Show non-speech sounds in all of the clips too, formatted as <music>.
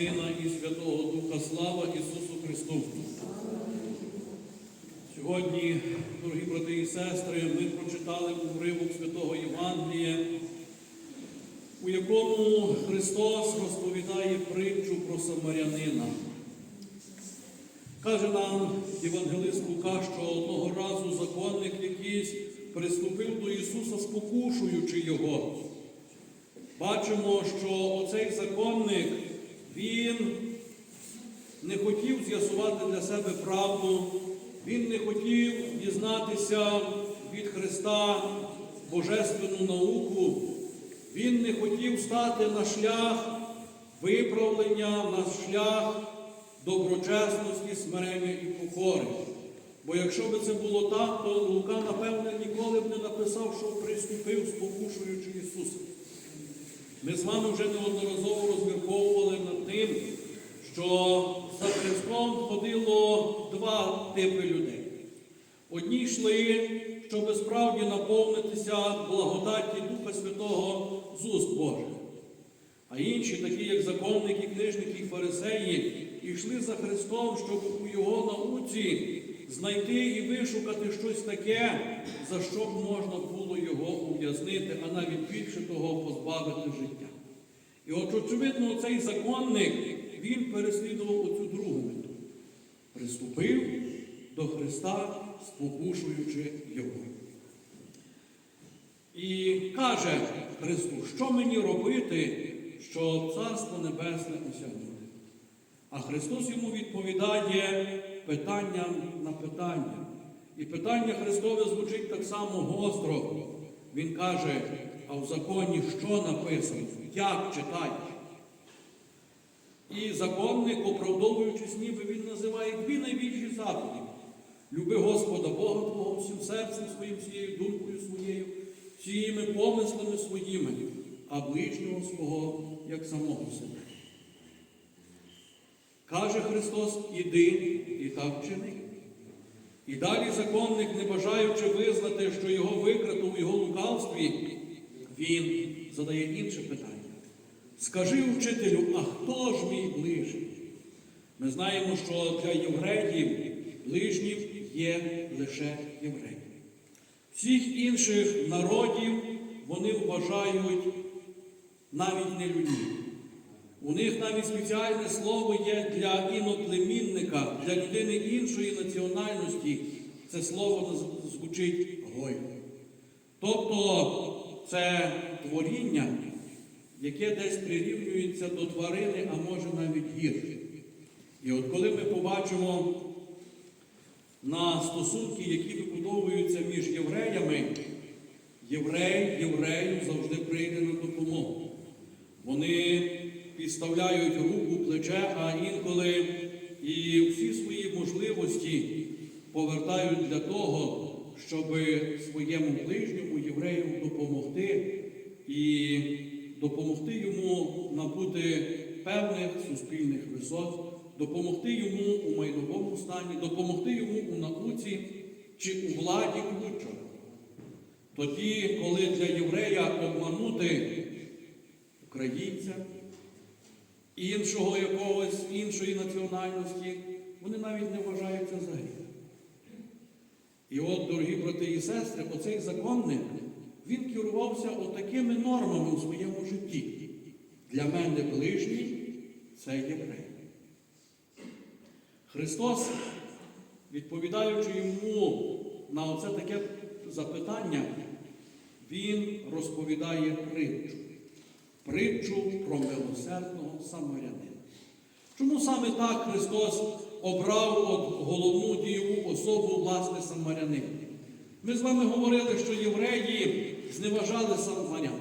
Сина і Святого Духа, слава Ісусу Христу. Сьогодні, дорогі брати і сестри, ми прочитали уривок Святого Євангелія, у якому Христос розповідає притчу про самарянина. Каже нам Євангелист Лука, що одного разу законник якийсь приступив до Ісуса, спокушуючи Його. Бачимо, що оцей законник, він не хотів з'ясувати для себе правду, він не хотів дізнатися від Христа божественну науку, він не хотів стати на шлях виправлення, на шлях доброчесності, смирення і покори. Бо якщо б це було так, то Лука, напевне, ніколи б не написав, що приступив, спокушуючи Ісуса. Ми з вами вже неодноразово розмірковували над тим, що за Христом ходило два типи людей. Одні йшли, щоб справді наповнитися благодаті Духа Святого з уст Божих. А інші, такі як законники, книжники і фарисеї, йшли за Христом, щоб у Його науці знайти і вишукати щось таке, за що б можна було його ув'язнити, а навіть більше того позбавити життя. І от, очевидно, цей законник, він переслідував оцю другу мету. Приступив до Христа, спокушуючи Його. І каже Христу, що мені робити, щоб Царство Небесне осягнути? А Христос йому відповідає питанням на питання. І питання Христове звучить так само гостро. Він каже, а в законі що написано? Як читати? І законник, оправдовуючись, ніби він називає дві найбільші заповіді. Люби Господа Бога Твого всім серцем своїм, всією думкою своєю, всіми помислами своїми, а ближнього свого як самого себе. Каже Христос, іди і так. І далі законник, не бажаючи визнати, що його викрито у його лукавстві, він задає інше питання. Скажи вчителю, а хто ж мій ближній? Ми знаємо, що для євреїв ближнім є лише євреї. Всіх інших народів вони вважають навіть не людьми. У них навіть спеціальне слово є для іноплемінника, для людини іншої національності. Це слово звучить гой. Тобто це творіння, яке десь прирівнюється до тварини, а може навіть гірше. І от коли ми побачимо на стосунки, які вибудовуються між євреями, єврей єврею завжди прийде на допомогу. Вони підставляють руку, плече, а інколи і всі свої можливості повертають для того, щоб своєму ближньому єврею допомогти і допомогти йому набути певних суспільних висот, допомогти йому у майновому стані, допомогти йому у науці чи у владі у будь-чому. Тоді, коли для єврея обманути українця, іншого якогось іншої національності, вони навіть не вважаються за гріх. І от, дорогі брати і сестри, оцей законник, він керувався отакими нормами у своєму житті. Для мене ближній це єврей. Христос, відповідаючи йому на оце таке запитання, Він розповідає притчу. Притчу про милосердного самарянина. Чому саме так Христос обрав от головну дієву особу власне самарянина? Ми з вами говорили, що євреї зневажали самарян.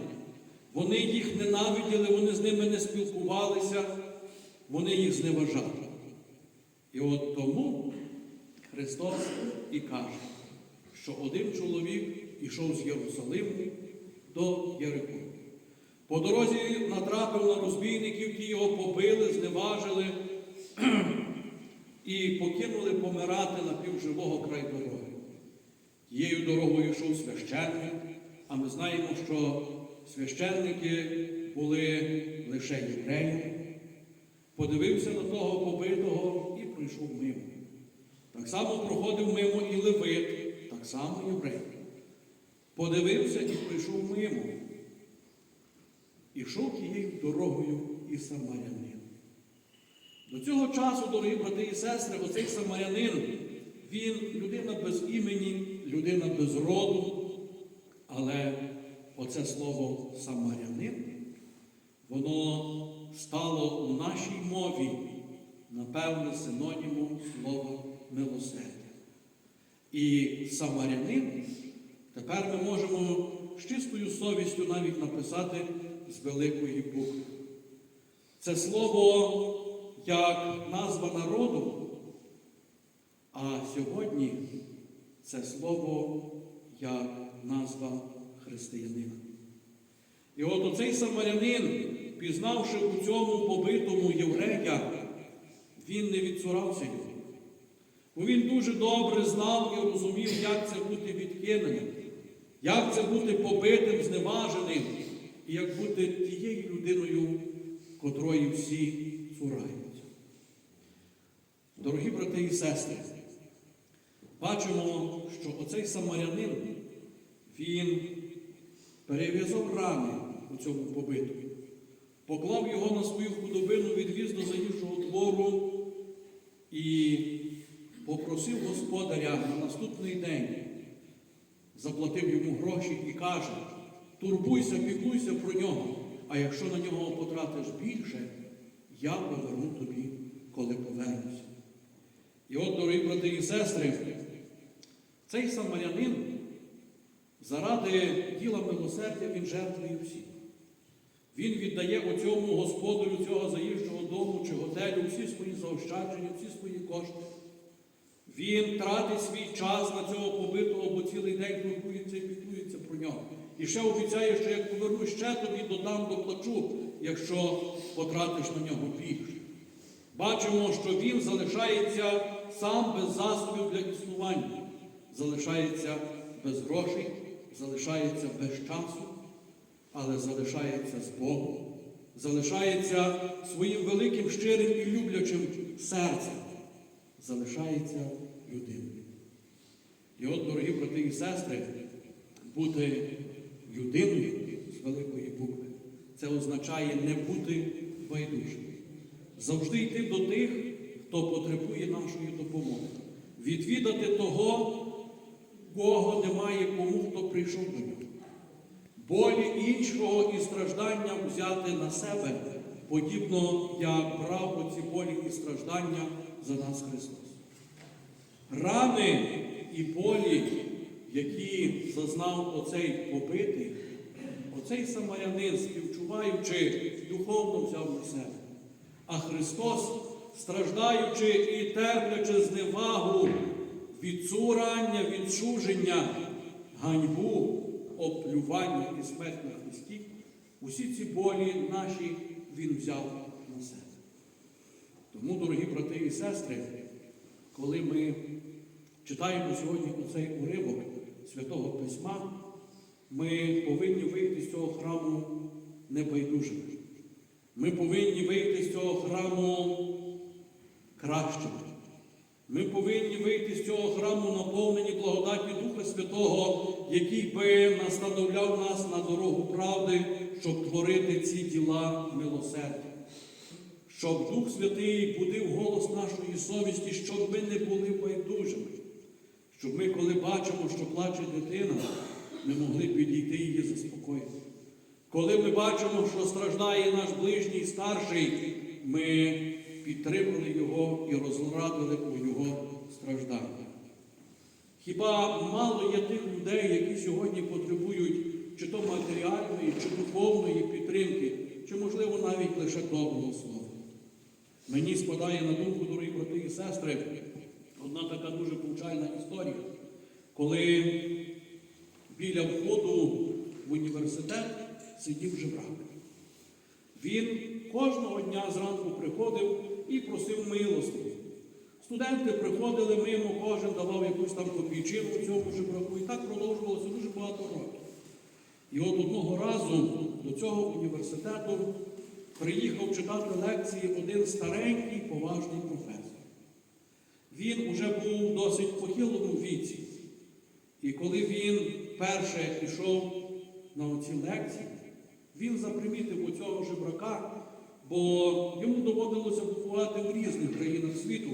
Вони їх ненавиділи, вони з ними не спілкувалися, вони їх зневажали. І от тому Христос і каже, що один чоловік ішов з Єрусалиму до Єрику. По дорозі натрапив на розбійників, ті його побили, зневажили і покинули помирати на півживого край дороги. Тією дорогою йшов священник, а ми знаємо, що священники були лише євреї. подивився на того побитого і пройшов мимо. Так само проходив мимо і Левит, так само єврей. Подивився і пройшов мимо. І йшов тією дорогою і самарянин. До цього часу, дорогі брати і сестри, оцей самарянин, він людина без імені, людина без роду, але оце слово самарянин, воно стало у нашій мові, напевне, синонімом слова милосердя. І самарянин тепер ми можемо з чистою совістю навіть написати з великої букви. Це слово як назва народу, а сьогодні це слово як назва християнина. І от оцей самарянин, пізнавши у цьому побитому єврея, він не відсурався його. Бо він дуже добре знав і розумів, як це бути відкиненим, як це бути побитим, і як бути тією людиною, котрої всі цурають. Дорогі брати і сестри, бачимо, що оцей самарянин, він перев'язав рани у цьому побиту, поклав його на свою худобину, відвіз до заїжджого двору і попросив господаря на наступний день, заплатив йому гроші і каже, турбуйся, піклуйся про нього, а якщо на нього потратиш більше, я поверну тобі, коли повернуся. І от, дорогі брати і сестри, цей самарянин заради діла милосердя він жертвує всі. Він віддає оцьому господарю цього заїжджого дому чи готелю всі свої заощадження, всі свої кошти. Він тратить свій час на цього побитого, бо цілий день турбується і піклується про нього. І ще обіцяє, що як поверну ще тобі додам доплачу, якщо потратиш на нього більше. Бачимо, що він залишається сам без засобів для існування, залишається без грошей, залишається без часу, але залишається з Богом, залишається своїм великим щирим і люблячим серцем, залишається людиною. І от, дорогі брати і сестри, бути людиною з великої букви, це означає не бути байдужим. Завжди йти до тих, хто потребує нашої допомоги. Відвідати того, кого немає кому, хто прийшов до нього. Болі іншого і страждання взяти на себе, подібно як брав оці болі і страждання за нас Христос. Рани і болі, які зазнав оцей побитий, оцей самарянин, співчуваючи, духовно взяв на себе. А Христос, страждаючи і терплячи зневагу, відцурання, відчуження, ганьбу, оплювання і смерть на Христі, усі ці болі наші Він взяв на себе. Тому, дорогі брати і сестри, коли ми читаємо сьогодні оцей уривок Святого Письма, ми повинні вийти з цього храму небайдужими. Ми повинні вийти з цього храму кращими. Ми повинні вийти з цього храму, наповнені благодаті Духа Святого, який би настановляв нас на дорогу правди, щоб творити ці діла милосердя. Щоб Дух Святий будив голос нашої совісті, щоб ми не були байдужими. Щоб ми, коли бачимо, що плаче дитина, ми могли підійти її заспокоїти. Коли ми бачимо, що страждає наш ближній старший, ми підтримали його і розрадили у його стражданнях. Хіба мало є тих людей, які сьогодні потребують чи то матеріальної, чи духовної підтримки, чи, можливо, навіть лише доброго слова? Мені спадає на думку, дорогі брати і сестри, така дуже повчальна історія, коли біля входу в університет сидів жебрак. Він кожного дня зранку приходив і просив милості. Студенти приходили мимо, кожен давав якусь там копійчину цьому жебраку, і так продовжувалося дуже багато років. І от одного разу до цього університету приїхав читати лекції один старенький поважний професор. Він уже був в досить похилому віці. І коли він перше пішов на оці лекції, він запримітив у цього жебрака, бо йому доводилося бувати у різних країнах світу,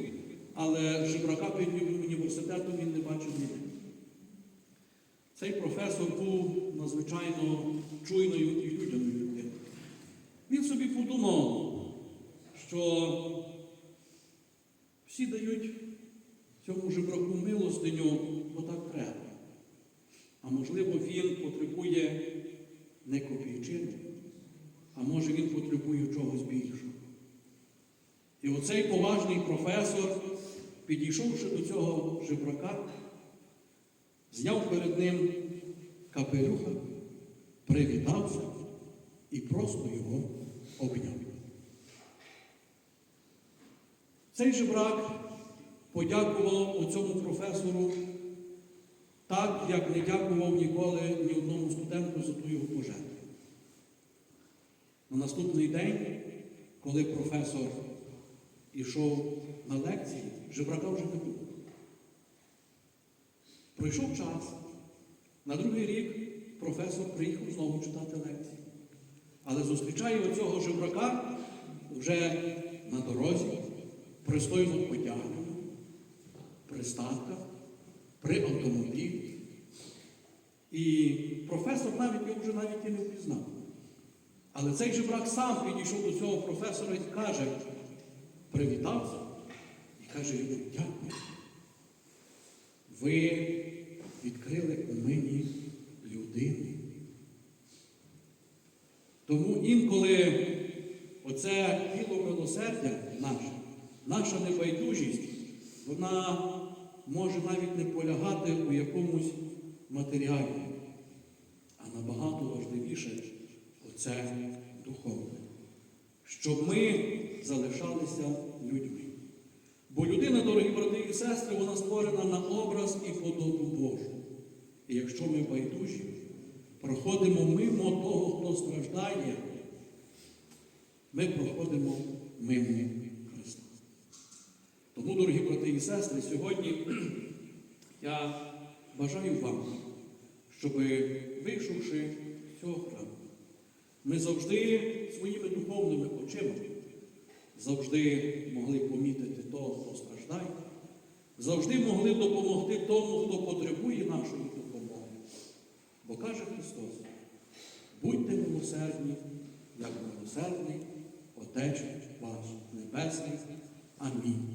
але жебрака під університетом він не бачив ніде. Цей професор був надзвичайно чуйною і людяною людиною. Він собі подумав, що всі дають цьому жебраку милостиню, бо так треба. А можливо, він потребує не копійчини, а може він потребує чогось більшого. І оцей поважний професор, підійшовши до цього жебрака, зняв перед ним капелюха, привітався і просто його обняв. Цей жебрак подякував оцьому професору так, як не дякував ніколи ні одному студенту за ту його пожертву. На наступний день, коли професор ішов на лекції, жебрака вже не було. Пройшов час. На другий рік професор приїхав знову читати лекції. Але зустрічає оцього жебрака вже на дорозі, пристойно одягнено, при статках, при автомобілі. І професор навіть його вже навіть і не впізнав. Але цей жебрак сам підійшов до цього професора і каже, привітався і каже йому, дякую. Ви відкрили у мені людини. Тому інколи оце діло милосердя наше, наша небайдужість, вона може навіть не полягати у якомусь матеріалі, а набагато важливіше оце духовне. Щоб ми залишалися людьми. Бо людина, дорогі брати і сестри, вона створена на образ і подобу Божу. І якщо ми байдужі, проходимо мимо того, хто страждає, ми проходимо мимо. Тому, дорогі брати і сестри, сьогодні <clears throat> я бажаю вам, щоб вийшовши з цього храму, ми завжди своїми духовними очима завжди могли помітити того, хто страждає, завжди могли допомогти тому, хто потребує нашої допомоги. Бо каже Христос, будьте милосердні, як милосердний Отець ваш Небесний. Амінь.